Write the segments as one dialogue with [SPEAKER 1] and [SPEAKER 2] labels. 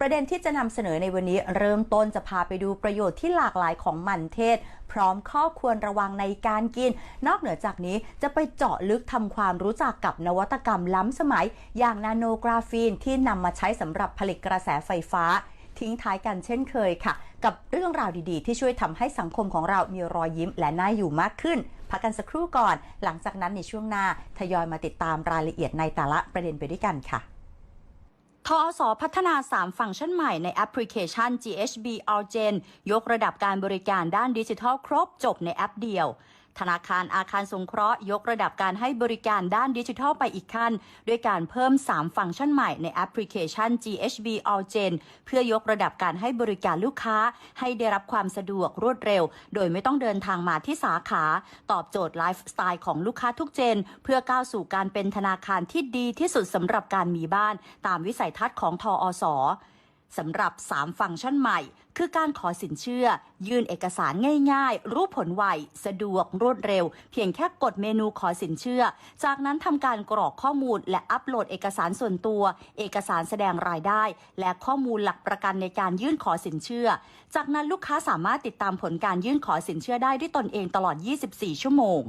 [SPEAKER 1] ประเด็นที่จะนำเสนอในวันนี้เริ่มต้นจะพาไปดูประโยชน์ที่หลากหลายของมันเทศ พร้อมข้อควรระวังในการกิน นอกเหนือจากนี้จะไปเจาะลึกทำความรู้จักกับนวัตกรรมล้ำสมัย อย่างนาโนกราฟีนที่นำมาใช้สำหรับผลิตกระแสไฟฟ้า ทิ้งท้ายกันเช่นเคยค่ะ กับเรื่องราวดีๆ ที่ช่วยทำให้สังคมของเรามีรอยยิ้มและน่าอยู่มากขึ้น พักกันสักครู่ก่อน หลังจากนั้นในช่วงหน้าทยอยมาติดตามรายละเอียดในแต่ละประเด็นไปด้วยกันค่ะ ทอสพัฒนา 3 ฟังก์ชันใหม่ในแอปพลิเคชัน GHB Allgen ยกระดับการบริการด้านดิจิทัลครบจบในแอปเดียว ธนาคารอาคารสงเคราะห์ยกระดับการให้บริการด้านดิจิทัลไปอีกขั้น ด้วยการเพิ่ม 3 ฟังก์ชันใหม่ในแอปพลิเคชัน GHB Allgen เพื่อยกระดับการให้บริการลูกค้า ให้ได้รับความสะดวกรวดเร็ว โดยไม่ต้องเดินทางมาที่สาขา ตอบโจทย์ไลฟ์สไตล์ของลูกค้าทุกเจน เพื่อก้าวสู่การเป็นธนาคารที่ดีที่สุดสำหรับการมีบ้าน ตามวิสัยทัศน์ของทออส สำหรับ 3 ฟังก์ชันใหม่ คือการขอสินเชื่อ ยื่นเอกสารง่าย ๆ รู้ผลไว สะดวกรวดเร็ว เพียงแค่กดเมนูขอสินเชื่อ จากนั้นทำการกรอกข้อมูล และอัปโหลดเอกสารส่วนตัว เอกสารแสดงรายได้ และข้อมูลหลักประกันในการยื่นขอสินเชื่อ จากนั้นลูกค้าสามารถติดตามผลการยื่นขอสินเชื่อได้ด้วยตนเองตลอด 24 ชั่วโมง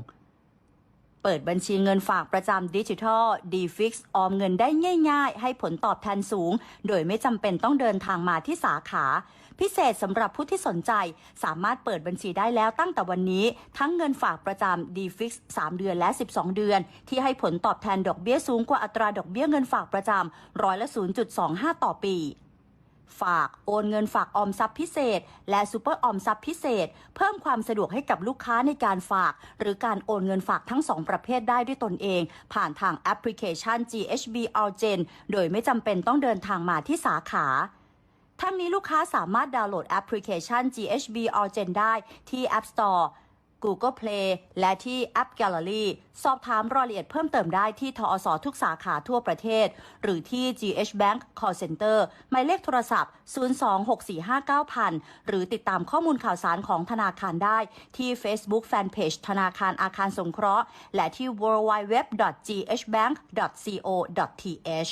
[SPEAKER 1] เปิดบัญชีเงินฝากประจำดิจิทัล DFix ออมเงินได้ง่ายๆ ให้ผลตอบแทนสูง โดยไม่จำเป็นต้องเดินทางมาที่สาขา พิเศษสำหรับผู้ที่สนใจ สามารถเปิดบัญชีได้แล้วตั้งแต่วันนี้ ทั้งเงินฝากประจำ DFix 3 เดือนและ 12 เดือน ที่ให้ผลตอบแทนดอกเบี้ยสูงกว่าอัตราดอกเบี้ยเงินฝากประจำร้อยละ 0.25 ต่อปี ฝากโอนเงินฝากออมทรัพย์พิเศษ และซูเปอร์ออมทรัพย์พิเศษ เพิ่มความสะดวกให้กับลูกค้าในการฝาก หรือการโอนเงินฝากทั้งสองประเภทได้ด้วยตนเอง ผ่านทางแอปพลิเคชัน GHB Allgen โดยไม่จำเป็นต้องเดินทางมาที่สาขาทั้งนี้ลูกค้าสามารถดาวน์โหลดแอปพลิเคชัน GHB Allgen ได้ที่ App Store Google Play และที่ App Gallery สอบถามรายละเอียดเพิ่มเติมได้ที่ทอสทุกสาขาทั่วประเทศ หรือที่ GH Bank Call Center หมายเลขโทรศัพท์ 026459000 หรือติดตามข้อมูลข่าวสารของธนาคารได้ที่ Facebook Fanpage ธนาคารอาคารสงเคราะห์ และที่ www.ghbank.co.th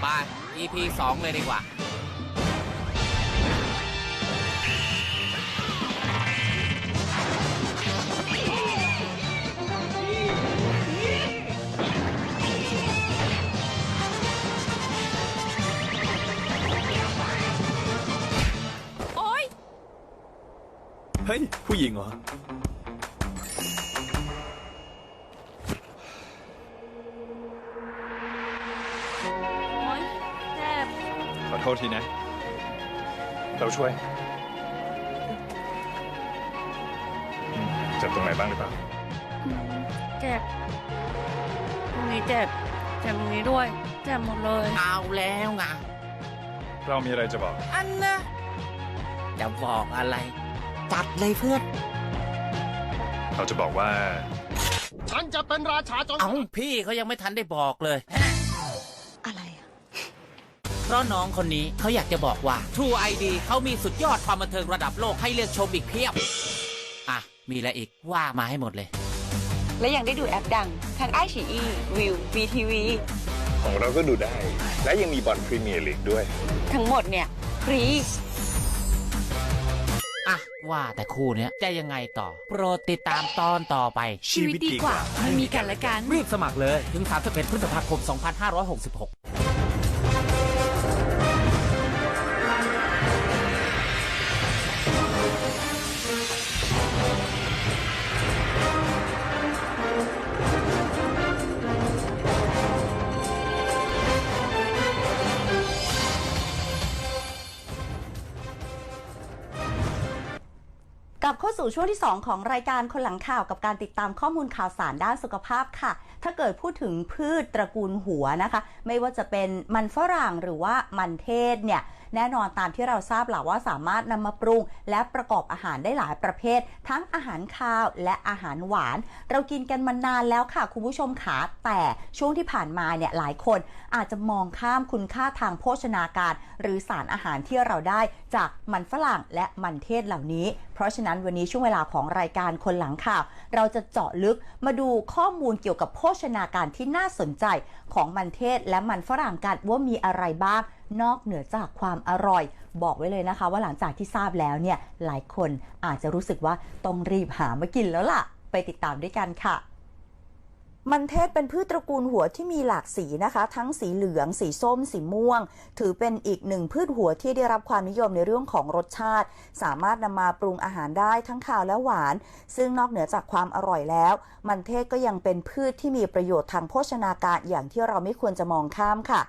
[SPEAKER 2] ไป EP 2 เลยดีกว่า
[SPEAKER 3] เฮ้ย ผู้หญิงเหรอ ทษทีนะ เราช่วยอืมเจ็บตรงไหนบ้างหรือเปล่า
[SPEAKER 4] อืมเจ็บตรงนี้เจ็บเจ็บตรงนี้ด้วยเจ็บหมดเลย
[SPEAKER 2] เอาแล้วไง
[SPEAKER 3] เรามีอะไรจะบอก
[SPEAKER 2] อันนะจะบอกอะไร จัดเลยเพื่อน
[SPEAKER 5] เราจะบอกว่า
[SPEAKER 6] ฉันจะเป็นราชาจน
[SPEAKER 2] เอ้าพี่เขายังไม่ทันได้บอกเลย
[SPEAKER 7] อะไรอะ
[SPEAKER 2] เพราะน้องคนนี้เขาอยากจะบอกว่า True ID เขามีสุดยอดความบันเทิงระดับโลกให้เลือกชมอีกเพียบ อะ มีอะไรอีกว่ามาให้หมดเลย
[SPEAKER 7] และยังได้ดูแอปดังทั้งไอชีอีวิววีทีวี
[SPEAKER 5] ของเราก็ดูได้ และยังมีบอลพรีเมียร์ลีกด้วย
[SPEAKER 7] ทั้งหมดเนี่ยฟรี
[SPEAKER 2] อะ ว่าแต่คู่เนี้ยจะยังไงต่อ โปรดติดตามตอนต่อไป
[SPEAKER 7] ชีวิตดีกว่าไม่มีกันและกัน
[SPEAKER 2] รีบสมัครเลย ถึง 31 พฤษภาคม 2566
[SPEAKER 8] ลับเข้าสู่ช่วงที่ 2 ของรายการคนหลังข่าวกับการติดตามข้อมูลข่าวสารด้านสุขภาพค่ะ ถ้าเกิดพูดถึงพืชตระกูลหัวนะคะ ไม่ว่าจะเป็นมันฝรั่งหรือว่ามันเทศเนี่ย แน่นอนตามที่เราทราบแหละว่าสามารถนำมาปรุง และประกอบอาหารได้หลายประเภท ทั้งอาหารคาวและอาหารหวาน เรากินกันมานานแล้วค่ะคุณผู้ชมขาแต่ช่วงที่ผ่านมาเนี่ยหลายคนอาจจะมองข้ามคุณค่าทางโภชนาการ หรือสารอาหารที่เราได้จากมันฝรั่งและมันเทศเหล่านี้ เพราะฉะนั้นวันนี้ช่วงเวลาของรายการคนหลังข่าว เราจะเจาะลึกมาดูข้อมูลเกี่ยวกับโภชนาการที่น่าสนใจของมันเทศและมันฝรั่งกันว่ามีอะไรบ้างนอกเหนือจากความอร่อย บอกไว้เลยนะคะ ว่าหลังจากที่ทราบแล้วเนี่ยหลายคนอาจจะรู้สึกว่าต้องรีบหามากินแล้วล่ะ ไปติดตามด้วยกันค่ะ มันเทศเป็นพืชตระกูลหัวที่มีหลากสีนะคะ ทั้งสีเหลือง สีส้ม สีม่วง ถือเป็นอีกหนึ่งพืชหัวที่ได้รับความนิยมในเรื่องของรสชาติ สามารถนำมาปรุงอาหารได้ทั้งข้าวและหวาน ซึ่งนอกเหนือจากความอร่อยแล้ว มันเทศก็ยังเป็นพืชที่มีประโยชน์ทางโภชนาการอย่างที่เราไม่ควรจะมองข้ามค่ะ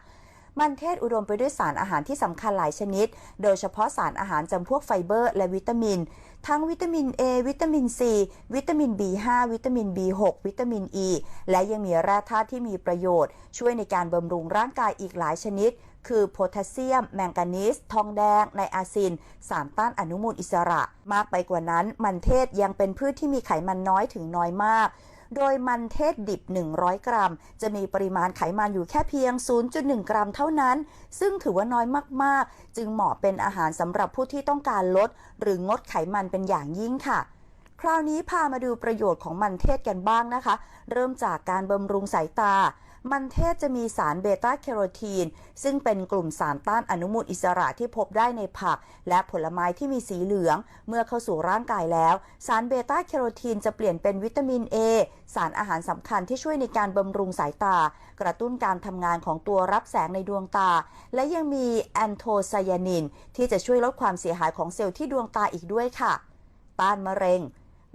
[SPEAKER 8] มันเทศอุดมไปด้วยสารอาหารที่สำคัญหลายชนิด โดยเฉพาะสารอาหารจำพวกไฟเบอร์และวิตามิน ทั้งวิตามิน A วิตามิน C วิตามิน B5 วิตามิน B6 วิตามิน E และยังมีแร่ธาตุที่มีประโยชน์ ช่วยในการบำรุงร่างกายอีกหลายชนิด คือโพแทสเซียม แมงกานีส ทองแดง ไนอาซิน สารต้านอนุมูลอิสระ มากไปกว่านั้น มันเทศยังเป็นพืชที่มีไขมันน้อยถึงน้อยมาก โดยมันเทศดิบ 100 กรัม จะมีปริมาณไขมันอยู่แค่เพียง 0.1 กรัมเท่านั้น ซึ่งถือว่าน้อยมากๆ จึงเหมาะเป็นอาหารสำหรับผู้ที่ต้องการลด หรืองดไขมันเป็นอย่างยิ่งค่ะคราวนี้พามาดูประโยชน์ของมันเทศกันบ้างนะคะ เริ่มจากการบำรุงสายตา มันเทศจะมีสารเบต้าแคโรทีน ซึ่งเป็นกลุ่มสารต้านอนุมูลอิสระที่พบได้ในผัก และผลไม้ที่มีสีเหลือง เมื่อเข้าสู่ร่างกายแล้ว สารเบต้าแคโรทีนจะเปลี่ยนเป็นวิตามิน A สารอาหารสำคัญที่ช่วยในการบำรุงสายตา กระตุ้นการทำงานของตัวรับแสงในดวงตา และยังมีแอนโทไซยานิน ที่จะช่วยลดความเสียหายของเซลล์ที่ดวงตาอีกด้วยค่ะ ต้านมะเร็ง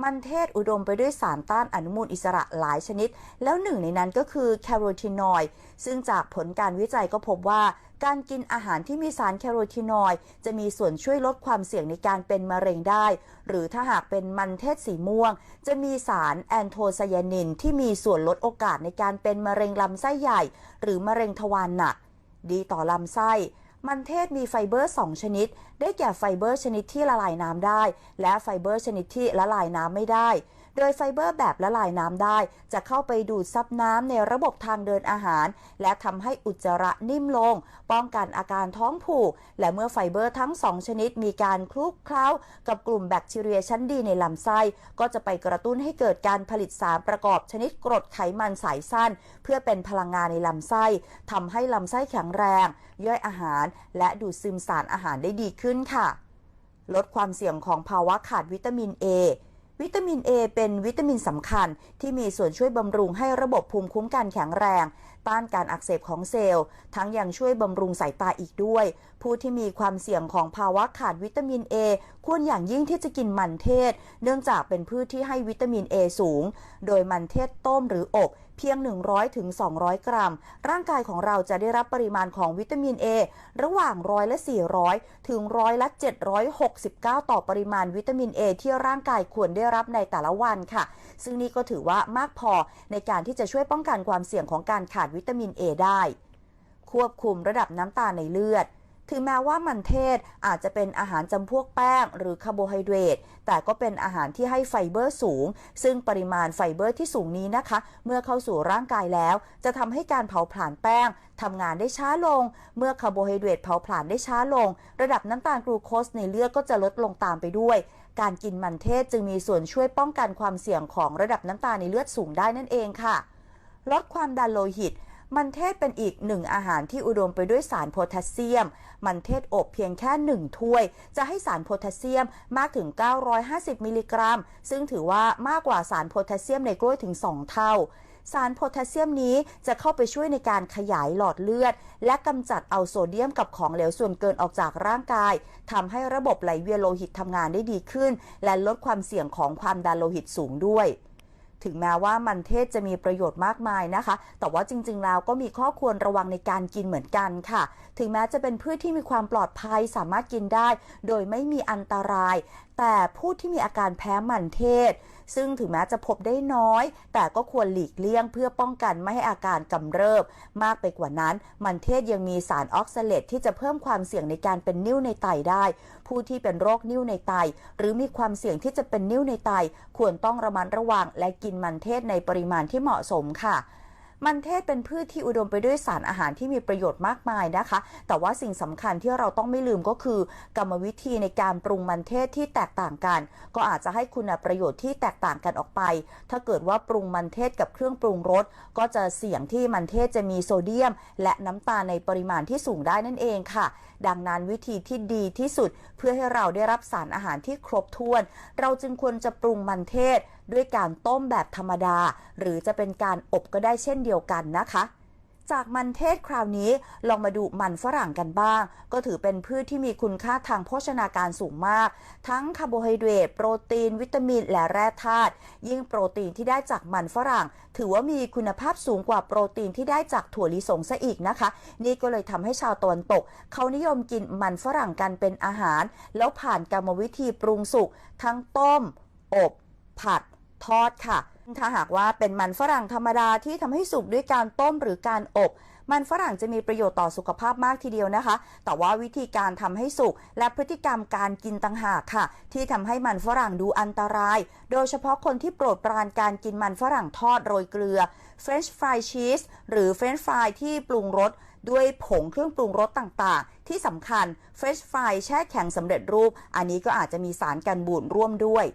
[SPEAKER 8] มันเทศอุดมไปด้วยสารต้านอนุมูลอิสระหลายชนิด แล้วหนึ่งในนั้นก็คือแคโรทีนอยด์ซึ่งจากผลการวิจัยก็พบว่า การกินอาหารที่มีสารแคโรทีนอยด์จะมีส่วนช่วยลดความเสี่ยงในการเป็นมะเร็งได้ หรือถ้าหากเป็นมันเทศสีม่วง จะมีสารแอนโทไซยานิน ที่มีส่วนลดโอกาสในการเป็นมะเร็งลำไส้ใหญ่ หรือมะเร็งทวารหนัก ดีต่อลำไส้ มันเทศมีไฟเบอร์ 2 ชนิด ได้แก่ไฟเบอร์ชนิดที่ละลายน้ำได้ และไฟเบอร์ชนิดที่ละลายน้ำไม่ได้ โดยไฟเบอร์แบบละลายน้ำได้ จะเข้าไปดูดซับน้ำในระบบทางเดินอาหาร และทำให้อุจจาระนิ่มลง ป้องกันอาการท้องผูก และเมื่อไฟเบอร์ทั้ง2ชนิดมีการคลุกเคล้า กับกลุ่มแบคทีเรียชั้นดีในลำไส้ ก็จะไปกระตุ้นให้เกิดการผลิตสารประกอบชนิดกรดไขมันสายสั้น เพื่อเป็นพลังงานในลำไส้ทำให้ลำไส้แข็งแรง ย่อยอาหาร และดูดซึมสารอาหารได้ดีขึ้นค่ะ ลดความเสี่ยงของภาวะขาดวิตามิน A วิตามิน A เป็นวิตามินสำคัญ ที่มีส่วนช่วยบำรุงให้ระบบภูมิคุ้มกันแข็งแรง ต้านการอักเสบของเซลล์ ทั้งยังช่วยบำรุงสายตาอีกด้วย ผู้ที่มีความเสี่ยงของภาวะขาดวิตามิน A ควรอย่างยิ่งที่จะกินมันเทศ เนื่องจากเป็นพืชที่ให้วิตามิน A สูง โดยมันเทศต้มหรืออบ เพียง 100ถึง200 กรัม ร่างกายของเราจะได้รับปริมาณของวิตามิน A ระหว่างร้อยละ 400 ถึงร้อยละ 769 ต่อปริมาณวิตามิน A ที่ร่างกายควรได้รับในแต่ละวันค่ะ ซึ่งนี่ก็ถือว่ามากพอในการที่จะช่วยป้องกันความเสี่ยงของการขาดวิตามิน A ได้ ควบคุมระดับน้ำตาลในเลือด ถึงแม้ว่ามันเทศอาจจะเป็นอาหารจำพวกแป้งหรือคาร์โบไฮเดรตแต่ก็เป็นอาหารที่ให้ไฟเบอร์สูง ซึ่งปริมาณไฟเบอร์ที่สูงนี้นะคะ เมื่อเข้าสู่ร่างกายแล้ว จะทำให้การเผาผลาญแป้งทำงานได้ช้าลง เมื่อคาร์โบไฮเดรตเผาผลาญได้ช้าลง ระดับน้ำตาลกลูโคสในเลือดก็จะลดลงตามไปด้วยการกินมันเทศจึงมีส่วนช่วยป้องกันความเสี่ยงของระดับน้ำตาลในเลือดสูงได้นั่นเองค่ะ ลดความดันโลหิต มันเทศเป็นอีกหนึ่งอาหารที่อุดมไปด้วยสารโพแทสเซียม มันเทศอบเพียงแค่หนึ่งถ้วย จะให้สารโพแทสเซียมมากถึง 950 มิลลิกรัม ซึ่งถือว่ามากกว่าสารโพแทสเซียมในกล้วยถึง 2 เท่าสารโพแทสเซียมนี้จะเข้าไปช่วยในการขยายหลอดเลือด และกำจัดเอาโซเดียมกับของเหลวส่วนเกินออกจากร่างกายทำให้ระบบไหลเวียนโลหิตทำงานได้ดีขึ้น และลดความเสี่ยงของความดันโลหิตสูงด้วย ถึงแม้ว่ามันเทศจะมีประโยชน์มากมายนะคะ แต่ว่าจริง ๆ แล้วก็มีข้อควรระวังในการกินเหมือนกันค่ะ ถึงแม้จะเป็นพืชที่มีความปลอดภัยสามารถกินได้ โดยไม่มีอันตราย แต่ผู้ที่มีอาการแพ้มันเทศ ซึ่งถึงแม้จะพบได้น้อย แต่ก็ควรหลีกเลี่ยงเพื่อป้องกันไม่ให้อาการกำเริบ มากไปกว่านั้น มันเทศยังมีสารออกซาเลตที่จะเพิ่มความเสี่ยงในการเป็นนิ่วในไตได้ ผู้ที่เป็นโรคนิ่วในไต หรือมีความเสี่ยงที่จะเป็นนิ่วในไต ควรต้องระมัดระวังและกินมันเทศในปริมาณที่เหมาะสมค่ะ มันเทศเป็นพืชที่อุดมไปด้วยสารอาหารที่มีประโยชน์มากมายนะคะ แต่ว่าสิ่งสำคัญที่เราต้องไม่ลืมก็คือ กรรมวิธีในการปรุงมันเทศที่แตกต่างกัน ก็อาจจะให้คุณประโยชน์ที่แตกต่างกันออกไป ถ้าเกิดว่าปรุงมันเทศกับเครื่องปรุงรสก็จะเสี่ยงที่มันเทศจะมีโซเดียม และน้ำตาลในปริมาณที่สูงได้นั่นเองค่ะ ดังนั้นวิธีที่ดีที่สุดเพื่อให้เราได้รับสารอาหารที่ครบถ้วน เราจึงควรจะปรุงมันเทศ ด้วยการต้มแบบธรรมดา หรือจะเป็นการอบก็ได้เช่นเดียวกันนะคะ จากมันเทศคราวนี้ลองมาดูมันฝรั่งกันบ้าง ก็ถือเป็นพืชที่มีคุณค่าทางโภชนาการสูงมาก ทั้งคาร์โบไฮเดรตโปรตีน วิตามิน และแร่ธาตุยิ่งโปรตีนที่ได้จากมันฝรั่ง ถือว่ามีคุณภาพสูงกว่าโปรตีนที่ได้จากถั่วลิสงซะอีกนะคะ นี่ก็เลยทำให้ชาวตะวันตก เขานิยมกินมันฝรั่งกันเป็นอาหาร แล้วผ่านกรรมวิธีปรุงสุกทั้งต้ม อบผัด ทอดค่ะ ถ้าหากว่าเป็นมันฝรั่งธรรมดาที่ทำให้สุกด้วยการต้มหรือการอบ มันฝรั่งจะมีประโยชน์ต่อสุขภาพมากทีเดียวนะคะ แต่ว่าวิธีการทำให้สุกและพฤติกรรมการกินต่างหากค่ะ ที่ทำให้มันฝรั่งดูอันตราย โดยเฉพาะคนที่โปรดปรานการกินมันฝรั่งทอดโรยเกลือ French fry cheese หรือ French fry ที่ปรุงรสด้วยผงเครื่องปรุงรสต่างๆ ที่สำคัญ French fry แช่แข็งสำเร็จรูป อันนี้ก็อาจจะมีสารกันบูดร่วมด้วย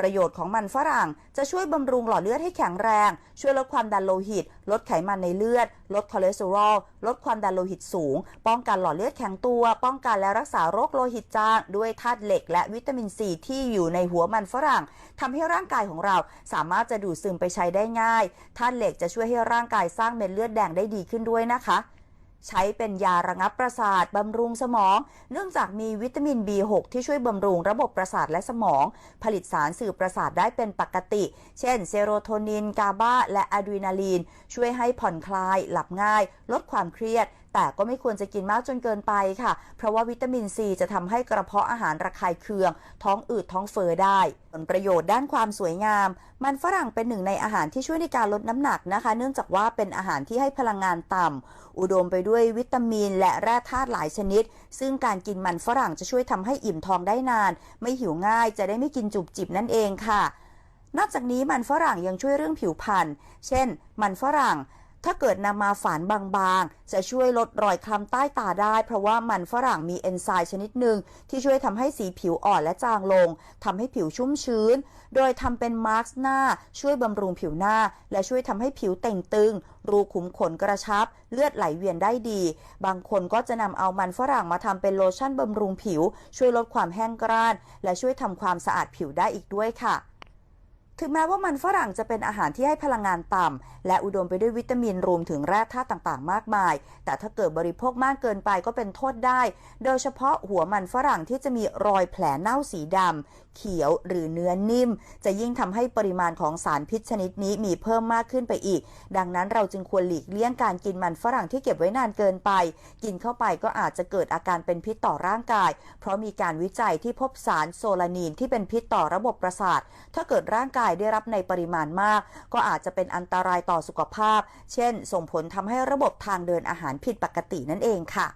[SPEAKER 8] ประโยชน์ของมันฝรั่ง จะช่วยบำรุงหลอดเลือดให้แข็งแรง ช่วยลดความดันโลหิต ลดไขมันในเลือด ลดคอเลสเตอรอล ลดความดันโลหิตสูง ป้องกันหลอดเลือดแข็งตัว ป้องกันและรักษาโรคโลหิตจาง ด้วยธาตุเหล็ก และวิตามินซีที่อยู่ในหัวมันฝรั่งทำให้ร่างกายของเราสามารถจะดูดซึมไปใช้ได้ง่าย ธาตุเหล็กจะช่วยให้ร่างกายสร้างเม็ดเลือดแดงได้ดีขึ้นด้วยนะคะ ใช้เป็นยาระงับประสาทบำรุงสมอง เนื่องจากมีวิตามิน B6 ที่ช่วยบำรุงระบบประสาทและสมอง ผลิตสารสื่อประสาทได้เป็นปกติ เช่น เซโรโทนิน กาบา และอะดรีนาลีน ช่วยให้ผ่อนคลาย หลับง่าย ลดความเครียด แต่ก็ไม่ควรจะกินมากจนเกินไปค่ะ เพราะว่าวิตามินซีจะทำให้กระเพาะอาหารระคายเคือง ท้องอืดท้องเฟ้อได้ ผลประโยชน์ด้านความสวยงาม มันฝรั่งเป็นหนึ่งในอาหารที่ช่วยในการลดน้ำหนักนะคะ เนื่องจากว่าเป็นอาหารที่ให้พลังงานต่ำ อุดมไปด้วยวิตามิน และแร่ธาตุหลายชนิด ซึ่งการกินมันฝรั่งจะช่วยทำให้อิ่มท้องได้นาน ไม่หิวง่ายจะได้ไม่กินจุบจิบนั่นเองค่ะ นอกจากนี้มันฝรั่งยังช่วยเรื่องผิวพรรณเช่น มันฝรั่ง ถ้าเกิดนำมาฝานบางๆ จะช่วยลดรอยคล้ำใต้ตาได้ เพราะว่ามันฝรั่งมีเอนไซม์ชนิดหนึ่งที่ช่วยทำให้สีผิวอ่อนและจางลงทำให้ผิวชุ่มชื้น โดยทำเป็นมาร์กหน้า ช่วยบำรุงผิวหน้า และช่วยทำให้ผิวเต่งตึง รูขุมขนกระชับ เลือดไหลเวียนได้ดี บางคนก็จะนำเอามันฝรั่งมาทำเป็นโลชั่นบำรุงผิว ช่วยลดความแห้งกร้าน และช่วยทำความสะอาดผิวได้อีกด้วยค่ะ ถึงแม้ว่ามันฝรั่งจะเป็นอาหารที่ให้พลังงานต่ำและอุดมไปด้วยวิตามินรวมถึงแร่ธาตุต่างๆ มากมาย แต่ถ้าเกิดบริโภคมากเกินไปก็เป็นโทษได้ โดยเฉพาะหัวมันฝรั่งที่จะมีรอยแผลเน่าสีดำเขียวหรือเนื้อนิ่ม จะยิ่งทำให้ปริมาณของสารพิษชนิดนี้มีเพิ่มมากขึ้นไปอีก ดังนั้นเราจึงควรหลีกเลี่ยงการกินมันฝรั่งที่เก็บไว้นานเกินไป กินเข้าไปก็อาจจะเกิดอาการเป็นพิษต่อร่างกาย เพราะมีการวิจัยที่พบสารโซลานีนที่เป็นพิษต่อระบบประสาท ถ้าเกิดร่างกายได้รับในปริมาณมาก ก็อาจจะเป็นอันตรายต่อสุขภาพ เช่น ส่งผลทำให้ระบบทางเดินอาหารผิดปกตินั่นเองค่ะ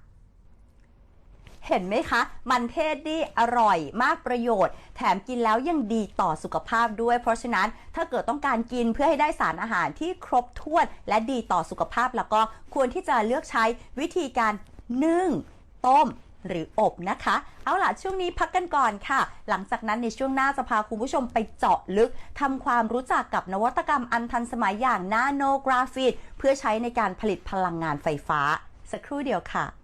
[SPEAKER 1] เห็นไหมคะ มันเทศนี่อร่อยมากประโยชน์ แถมกินแล้วยังดีต่อสุขภาพด้วย เพราะฉะนั้นถ้าเกิดต้องการกินเพื่อให้ได้สารอาหารที่ครบถ้วนและดีต่อสุขภาพแล้วก็ควรที่จะเลือกใช้วิธีการนึ่ง ต้ม หรืออบนะคะ เอาล่ะช่วงนี้พักกันก่อนค่ะ หลังจากนั้นในช่วงหน้าจะพาคุณผู้ชมไปเจาะลึกทำความรู้จักกับนวัตกรรมอันทันสมัยอย่างนาโนกราฟีตเพื่อใช้ในการผลิตพลังงานไฟฟ้า สักครู่เดียวค่ะ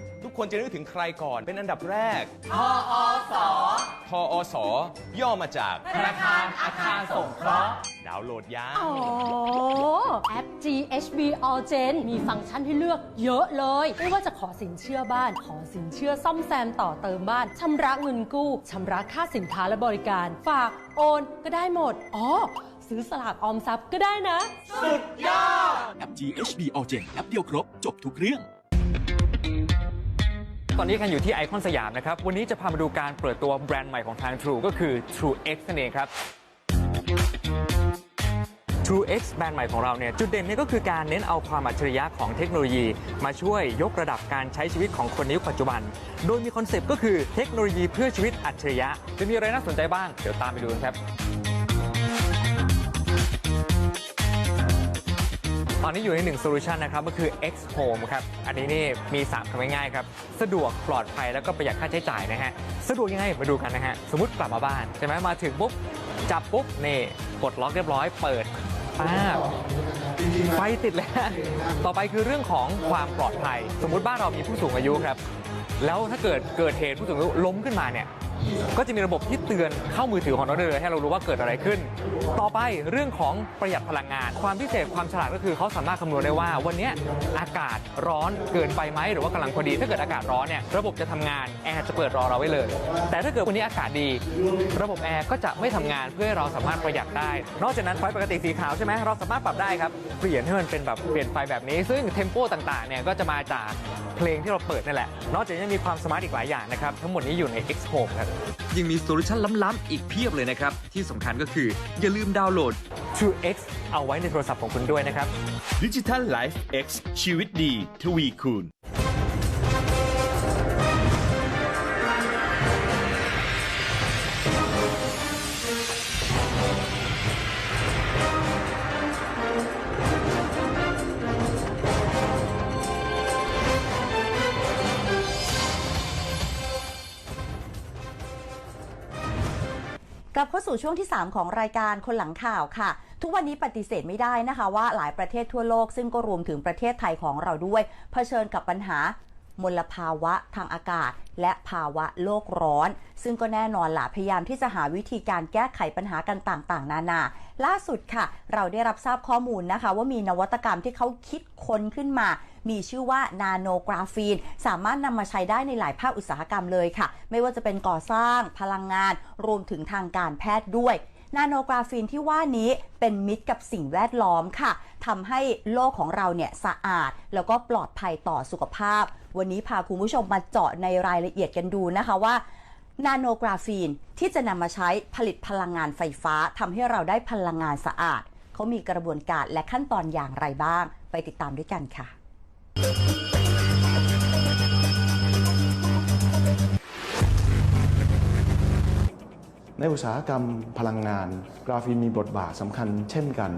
[SPEAKER 9] ทุกคนจะนึกถึงใครก่อน เป็นอันดับแรก ทออสทออสย่อมาจาก
[SPEAKER 10] ธนาคารอาคารสงเคราะห์
[SPEAKER 9] ดาวน์โหลดยา
[SPEAKER 11] อ๋อแอป GHB All Gen มีฟังก์ชันให้เลือกเยอะเลย ไม่ว่าจะขอสินเชื่อบ้าน ขอสินเชื่อซ่อมแซมต่อเติมบ้าน ชำระเงินกู้ ชำระค่าสินค้าและบริการ ฝากโอนก็ได้หมด อ๋อ ซื้อสลากออมทรัพย์ก็ได้นะ
[SPEAKER 12] แอป GHB All Gen แอปเดียวครบ จบทุกเรื่อง
[SPEAKER 5] ตอนนี้กันอยู่ที่ไอคอนสยามนะครับ วันนี้จะพามาดูการเปิดตัวแบรนด์ใหม่ของทาง True ก็คือ True X นั่นเองครับ True X แบรนด์ใหม่ของเราเนี่ยจุดเด่นเนี่ยก็คือการเน้นเอาความอัจฉริยะของเทคโนโลยี มาช่วยยกระดับการใช้ชีวิตของคนในยุคปัจจุบัน โดยมีคอนเซปต์ก็คือเทคโนโลยีเพื่อชีวิตอัจฉริยะ จะมีอะไรน่าสนใจบ้าง เดี๋ยวตามไปดูกันครับ ตอนนี้อยู่ในหนึ่งโซลูชันนะครับก็คือ X Home ครับ อันนี้นี่มี 3คำง่ายๆครับ สะดวกปลอดภัยแล้วก็ประหยัดค่าใช้จ่ายนะฮะ สะดวกยังไงมาดูกันนะฮะ สมมติกลับมาบ้านใช่ไหมมาถึงปุ๊บ จับปุ๊บ นี่ กดล็อกเรียบร้อยเปิดป้าบไฟติดเลยฮะต่อไปคือเรื่องของความปลอดภัย สมมุติบ้านเรามีผู้สูงอายุครับ แล้วถ้าเกิดเกิดเหตุผู้สูงอายุล้มขึ้นมาเนี่ย ก็จะมีระบบที่เตือนเข้ามือถือของเราได้เลยให้เรารู้ว่าเกิดอะไรขึ้น ต่อไปเรื่องของประหยัดพลังงาน ความพิเศษความฉลาดก็คือเขาสามารถคำนวณได้ว่า วันนี้อากาศร้อนเกินไปไหมหรือว่ากำลังพอดีถ้าเกิดอากาศร้อนเนี่ยระบบจะทำงานแอร์จะเปิดรอเราไว้เลย แต่ถ้าเกิดวันนี้อากาศดี ระบบแอร์ก็จะไม่ทำงานเพื่อให้เราสามารถประหยัดได้ นอกจากนั้นไฟปกติสีขาวใช่ไหมเราสามารถปรับได้ครับเปลี่ยนให้มันเป็นแบบเปลี่ยนไฟแบบนี้ ซึ่งเทมโปต่างๆเนี่ยก็จะมาจากเพลงที่เราเปิดนั่นแหละ นอกจากนี้มีความสมาร์ทอีกหลายอย่างนะครับทั้งหมดนี้อยู่ใน X Home ครับ
[SPEAKER 12] ยังมีโซลูชันล้ำๆอีกเพียบเลยนะครับ ที่สำคัญก็คือ อย่าลืมดาวน์โหลด
[SPEAKER 5] True X เอาไว้ในโทรศัพท์ของคุณด้วยนะครับ
[SPEAKER 12] ดิจิทัลไลฟ์ X ชีวิตดี ทวีคูณ
[SPEAKER 1] ลับเข้าสู่ช่วงที่ 3 ของรายการคนหลังข่าวค่ะ ทุกวันนี้ปฏิเสธไม่ได้นะคะว่าหลายประเทศทั่วโลกซึ่งก็รวมถึงประเทศไทยของเราด้วยเผชิญกับปัญหา มลภาวะทางอากาศ และภาวะโลกร้อน ซึ่งก็แน่นอนล่ะพยายามที่จะหาวิธีการแก้ไขปัญหากันต่างๆ นานา ล่าสุดค่ะ เราได้รับทราบข้อมูลนะคะ ว่ามีนวัตกรรมที่เขาคิดค้นขึ้นมา มีชื่อว่านาโนกราฟีน สามารถนำมาใช้ได้ในหลายภาคอุตสาหกรรมเลยค่ะ ไม่ว่าจะเป็นก่อสร้างพลังงาน รวมถึงทางการแพทย์ด้วย นาโนกราฟีนที่ว่านี้เป็นมิตรกับสิ่งแวดล้อมค่ะทำให้โลกของเราเนี่ยสะอาด แล้วก็ปลอดภัยต่อสุขภาพ วันนี้พาคุณผู้ชมมาเจาะในรายละเอียดกันดูนะคะว่านาโนกราฟีนที่จะนำมาใช้ผลิตพลังงานไฟฟ้าทำให้เราได้พลังงานสะอาด เขามีกระบวนการและขั้นตอนอย่างไรบ้าง ไปติดตามด้วยกันค่ะ
[SPEAKER 13] ในอุตสาหกรรมพลังงาน กราฟีนมีบทบาทสำคัญเช่นกัน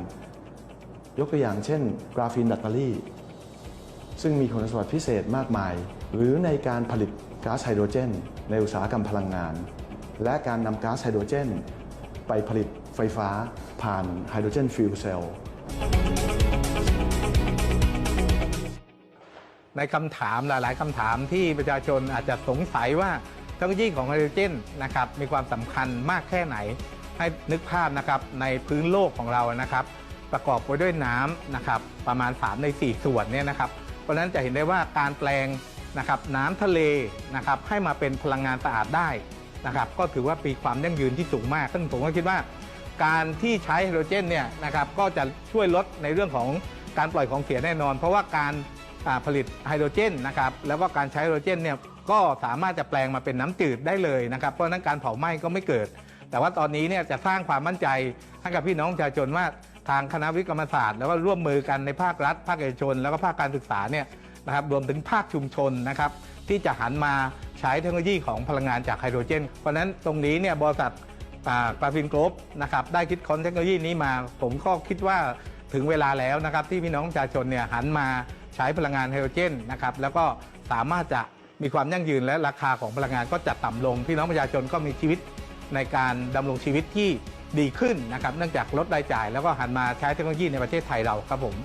[SPEAKER 13] ยกตัวอย่างเช่น กราฟีนแบตเตอรี่ ซึ่งมีคุณสมบัติพิเศษมากมาย หรือในการผลิตก๊าซไฮโดรเจน ในอุตสาหกรรมพลังงาน และการนำก๊าซไฮโดรเจน ไปผลิตไฟฟ้าผ่านไฮโดรเจนฟิวเซล
[SPEAKER 14] ในคำถามหลาย ๆคำถามที่ประชาชนอาจจะสงสัยว่า ทคโนโลยีของไฮโดรเจนนะครับมีความสำคัญมากแค่ไหน ให้นึกภาพนะครับในพื้นโลกของเรานะครับ ประกอบไปด้วยน้ำนะครับประมาณ 3 ใน 4 ส่วนเนี่ยนะครับ เพราะฉะนั้นจะเห็นได้ว่าการแปลงนะครับน้ำทะเลนะครับให้มาเป็นพลังงานสะอาดได้นะครับก็ถือว่ามีความยั่งยืนที่สูงมาก ซึ่งผมก็คิดว่า การที่ใช้ไฮโดรเจนเนี่ยนะครับก็จะช่วยลดในเรื่องของการปล่อยของเสียแน่นอน เพราะว่าการผลิตไฮโดรเจนนะครับแล้วก็การใช้ไฮโดรเจนเนี่ย ก็สามารถจะแปลงมาเป็นน้ำจืดได้เลยนะครับ เพราะนั้นการเผาไหม้ก็ไม่เกิด แต่ว่าตอนนี้เนี่ยจะสร้างความมั่นใจให้กับพี่น้องประชาชนว่าทางคณะวิทยกรรมศาสตร์ แล้วก็ร่วมมือกันในภาครัฐ ภาคเอกชน แล้วก็ภาคการศึกษาเนี่ยนะครับรวมถึงภาคชุมชนนะครับที่จะหันมาใช้เทคโนโลยีของพลังงานจากไฮโดรเจน เพราะนั้นตรงนี้เนี่ยบริษัทกราฟินกรบนะครับได้คิดค้นเทคโนโลยีนี้มา ผมก็คิดว่าถึงเวลาแล้วนะครับที่พี่น้องประชาชนเนี่ยหันมาใช้พลังงานไฮโดรเจนนะครับแล้วก็สามารถจะ มีความยั่งยืนและราคาของพลังงานก็จะต่ำลง พี่น้องประชาชนก็มีชีวิตในการดำรงชีวิตที่ดีขึ้นนะครับเนื่องจากลดรายจ่ายแล้วก็หันมาใช้เทคโนโลยีในประเทศไทยเราครับผม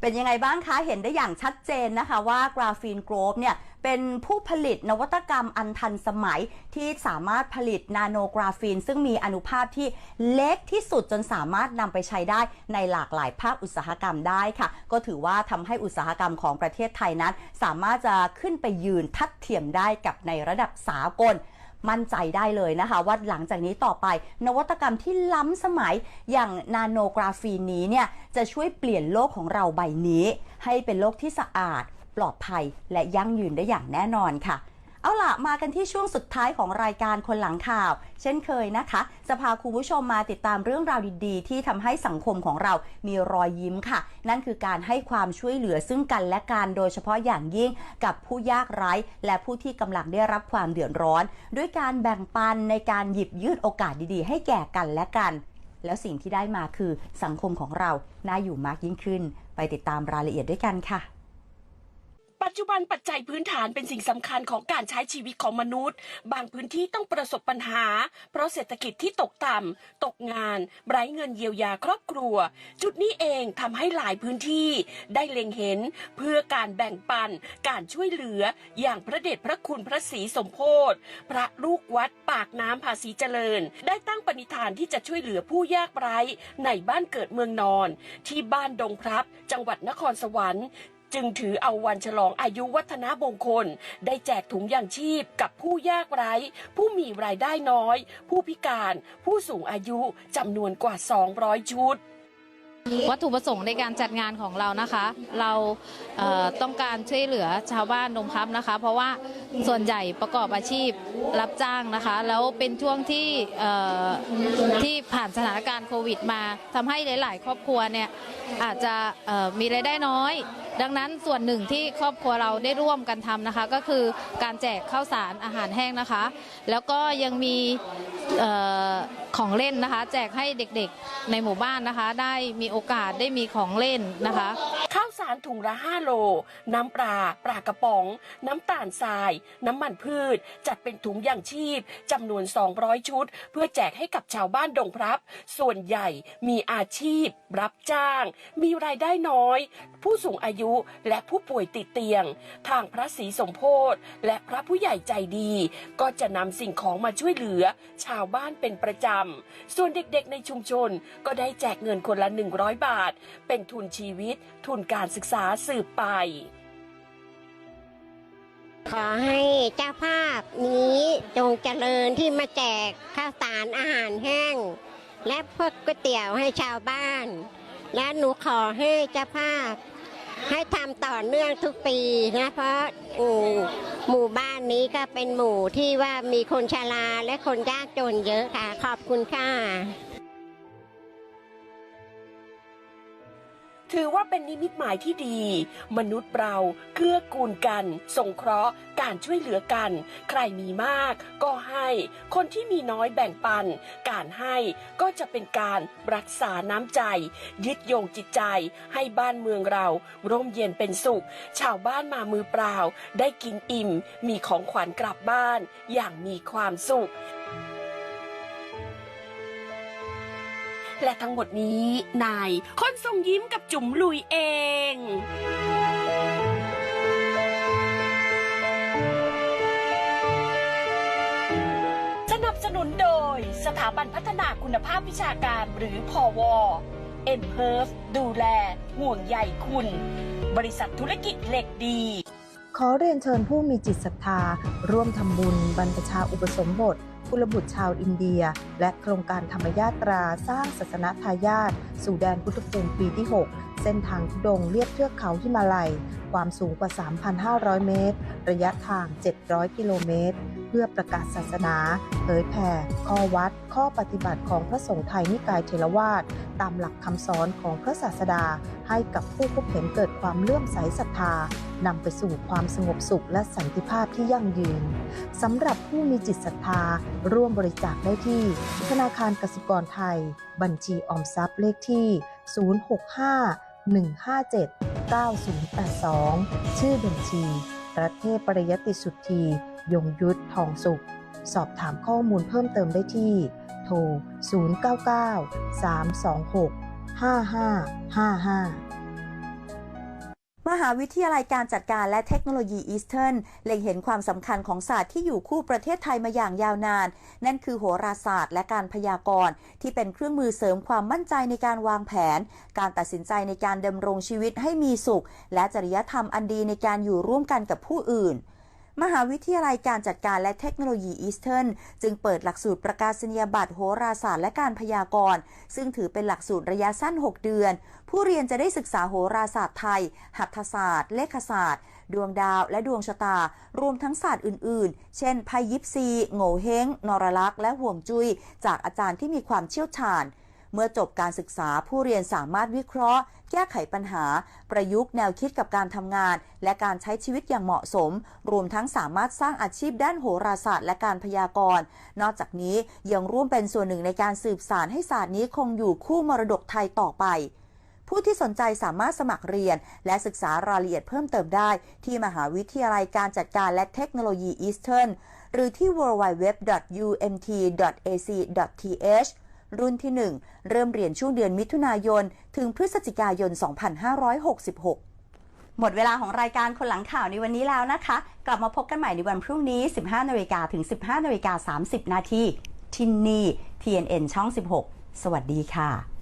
[SPEAKER 1] เป็นยังไงบ้างคะ เห็นได้อย่างชัดเจนนะคะว่ากราฟีนโกรฟเนี่ย เป็นผู้ผลิตนวัตกรรมอันทันสมัยที่สามารถผลิตนาโนกราฟีน ซึ่งมีอนุภาพที่เล็กที่สุดจนสามารถนำไปใช้ได้ในหลากหลายภาคอุตสาหกรรมได้ค่ะ ก็ถือว่าทำให้อุตสาหกรรมของประเทศไทยนั้น สามารถจะขึ้นไปยืนทัดเทียมได้กับในระดับสากลมั่นใจได้เลยนะคะว่าหลังจากนี้ต่อไป นวัตกรรมที่ล้ำสมัยอย่างนาโนกราฟีนนี้เนี่ยจะช่วยเปลี่ยนโลกของเราใบนี้ ให้เป็นโลกที่สะอาด ปลอดภัย และยั่งยืนได้อย่างแน่นอนค่ะ เอาล่ะ มากันที่ช่วงสุดท้ายของรายการคนหลังข่าว เช่นเคยนะคะ จะพาคุณผู้ชมมาติดตามเรื่องราวดีๆ ที่ทำให้สังคมของเรามีรอยยิ้มค่ะ นั่นคือการให้ความช่วยเหลือซึ่งกันและกันโดยเฉพาะอย่างยิ่งกับผู้ยากไร้ และผู้ที่กำลังได้รับความเดือดร้อน ด้วยการแบ่งปันในการหยิบยื่นโอกาสดีๆ ให้แก่กันและกันแล้วสิ่งที่ได้มาคือสังคมของเรา น่าอยู่มากยิ่งขึ้น ไปติดตามรายละเอียดด้วยกันค่ะ
[SPEAKER 15] ปัจจุบันปัจจัยพื้นฐานเป็นสิ่งสำคัญของการใช้ชีวิตของมนุษย์ บางพื้นที่ต้องประสบปัญหา เพราะเศรษฐกิจที่ตกต่ำตกงาน ไร้เงินเยียวยาครอบครัว จุดนี้เองทำให้หลายพื้นที่ได้เล็งเห็น เพื่อการแบ่งปัน การช่วยเหลือ อย่างพระเดชพระคุณพระศรีสมโพธิพระลูกวัดปากน้ำภาษีเจริญ ได้ตั้งปณิธานที่จะช่วยเหลือผู้ยากไร้ในบ้านเกิดเมืองนอน ที่บ้านดงพรับจังหวัดนครสวรรค์ จึงถือเอาวันฉลองอายุวัฒนมงคล ได้แจกถุงยางชีพกับผู้ยากไร้ ผู้มีรายได้น้อย ผู้พิการ ผู้สูงอายุจำนวนกว่า 200 ชุด
[SPEAKER 16] วัตถุประสงค์ในการจัดงานของเรานะคะ เราเต้องการช่วยเหลือชาวบ้านนมพับนะคะ เพราะว่าส่วนใหญ่ประกอบอาชีพรับจ้างนะคะ แล้วเป็นช่วงที่ที่ผ่านสถานการณ์โควิดมาทำให้หลาย ๆ ครอบครัวเนี่ยอาจจะมีรายได้น้อย ดังนั้นส่วนหนึ่งที่ครอบครัวเราได้ร่วมกันทำนะคะ ก็คือการแจกข้าวสารอาหารแห้งนะคะ แล้วก็ยังมีเอ่อ ของเล่นนะคะ แจกให้เด็กๆในหมู่บ้านนะคะ ได้มีโอกาสได้มีของเล่นนะคะ
[SPEAKER 15] ข้าวสารถุงละ 5 โล น้ำปลาปลากระป๋อง น้ำตาลทราย น้ำมันพืช จัดเป็นถุงย่างชีพจำนวน 200 ชุด เพื่อแจกให้กับชาวบ้านดงพรับ ส่วนใหญ่มีอาชีพ รับจ้าง มีรายได้น้อย ผู้สูงอายุและผู้ป่วยติดเตียง ทางพระศรีสมโพธิและพระผู้ใหญ่ใจดี ก็จะนำสิ่งของมาช่วยเหลือ ชาวบ้านเป็นประจำส่วนเด็กๆในชุมชนก็ได้แจกเงินคนละ 100 บาท เป็นทุนชีวิต ทุนการศึกษาสืบไป
[SPEAKER 17] ขอให้เจ้าภาพนี้จงเจริญที่มาแจกข้าวสารอาหารแห้ง และพวกก๋วยเตี๋ยวให้ชาวบ้าน และหนูขอให้เจ้าภาพ ให้ทำต่อเนื่องทุกปีนะเพราะหมู่บ้านนี้ก็เป็นหมู่ที่ว่ามีคนชราและคนยากจนเยอะค่ะ ขอบคุณค่ะ
[SPEAKER 15] ถือว่าเป็นนิมิตหมายที่ดี มนุษย์เราเกื้อกูลกัน สงเคราะห์ การช่วยเหลือกัน ใครมีมากก็ให้ คนที่มีน้อยแบ่งปัน การให้ก็จะเป็นการรักษาน้ำใจ ยึดโยงจิตใจ ให้บ้านเมืองเรา ร่มเย็นเป็นสุข ชาวบ้านมามือเปล่า ได้กินอิ่ม มีของขวัญกลับบ้าน อย่างมีความสุข และทั้งหมดนี้นายคนทรงยิ้มกับจุ๋มลุยเองสนับสนุนโดยสถาบันพัฒนาคุณภาพวิชาการหรือพอวเอ็มเพิร์ฟดูแล ห่วงใยคุณ บริษัทธุรกิจเหล็กดี
[SPEAKER 18] ขอเรียนเชิญผู้มีจิตศรัทธา ร่วมทำบุญบรรพชาอุปสมบท กุลบุตรชาวอินเดีย และโครงการธรรมยาตราสร้างศาสนทายาทสู่แดนพุทธภูมิปีที่ 6 เส้นทางทุดงเลียบเทือกเขาหิมาลัย ความสูงกว่า 3,500 เมตร ระยะทาง 700 กิโลเมตร เพื่อประกาศศาสนาเผยแผ่ ข้อวัด ข้อปฏิบัติของพระสงฆ์ไทยนิกายเทรวาสตามหลักคำสอนของพระศาสดา ให้กับผู้พบเห็นเกิดความเลื่อมใสศรัทธานำไปสู่ความสงบสุขและสันติภาพที่ยั่งยืนสำหรับผู้มีจิตศรัทธาร่วมบริจาคได้ที่ ธนาคารกสิกรไทย บัญชีออมทรัพย์เลขที่ 065 157 9082 ชื่อบัญชี ประเทศปริยติสุทธียงยุทธทองสุข สอบถามข้อมูลเพิ่มเติมได้ที่ โทร 099 326 5555
[SPEAKER 8] มหาวิทยาลัยการจัดการและเทคโนโลยีอีสเทิร์นเล็งเห็นความสำคัญของศาสตร์ที่อยู่คู่ประเทศไทยมาอย่างยาวนาน นั่นคือโหราศาสตร์และการพยากรณ์ที่เป็นเครื่องมือเสริมความมั่นใจในการวางแผน การตัดสินใจในการดำรงชีวิตให้มีสุข และจริยธรรมอันดีในการอยู่ร่วมกันกับผู้อื่น มหาวิทยาลัยการจัดการและเทคโนโลยีอีสเทิร์นจึงเปิดหลักสูตรประกาศนียบัตรโหราศาสตร์และการพยากรณ์ ซึ่งถือเป็นหลักสูตรระยะสั้น 6 เดือน ผู้เรียนจะได้ศึกษาโหราศาสตร์ไทย หัตถศาสตร์ เลขศาสตร์ ดวงดาวและดวงชะตา รวมทั้งศาสตร์อื่น ๆ เช่นไพ่ยิปซีโง่เฮงนรลักษ์และห่วงจุย้ยจากอาจารย์ที่มีความเชี่ยวชาญ เมื่อจบการศึกษาผู้เรียนสามารถวิเคราะห์ แก้ไขปัญหา ประยุกต์แนวคิดกับการทำงาน และการใช้ชีวิตอย่างเหมาะสม รวมทั้งสามารถสร้างอาชีพด้านโหราศาสตร์และการพยากรณ์ นอกจากนี้ยังร่วมเป็นส่วนหนึ่งในการสืบสานให้ศาสตร์นี้คงอยู่คู่มรดกไทยต่อไปผู้ที่สนใจสามารถสมัครเรียน และศึกษารายละเอียดเพิ่มเติมได้ ที่มหาวิทยาลัยการจัดการและเทคโนโลยีอีสเทิร์นหรือที่ www.umt.ac.th รุ่นที่ 1 เริ่มเรียนช่วงเดือนมิถุนายน ถึงพฤศจิกายน 2566 หมดเวลาของรายการคนหลังข่าวในวันนี้แล้วนะคะ กลับมาพบกันใหม่ในวันพรุ่งนี้ 15นาฬิกาถึง 15นาฬิกา30 นาทีที่นี่ TNN ช่อง 16 สวัสดีค่ะ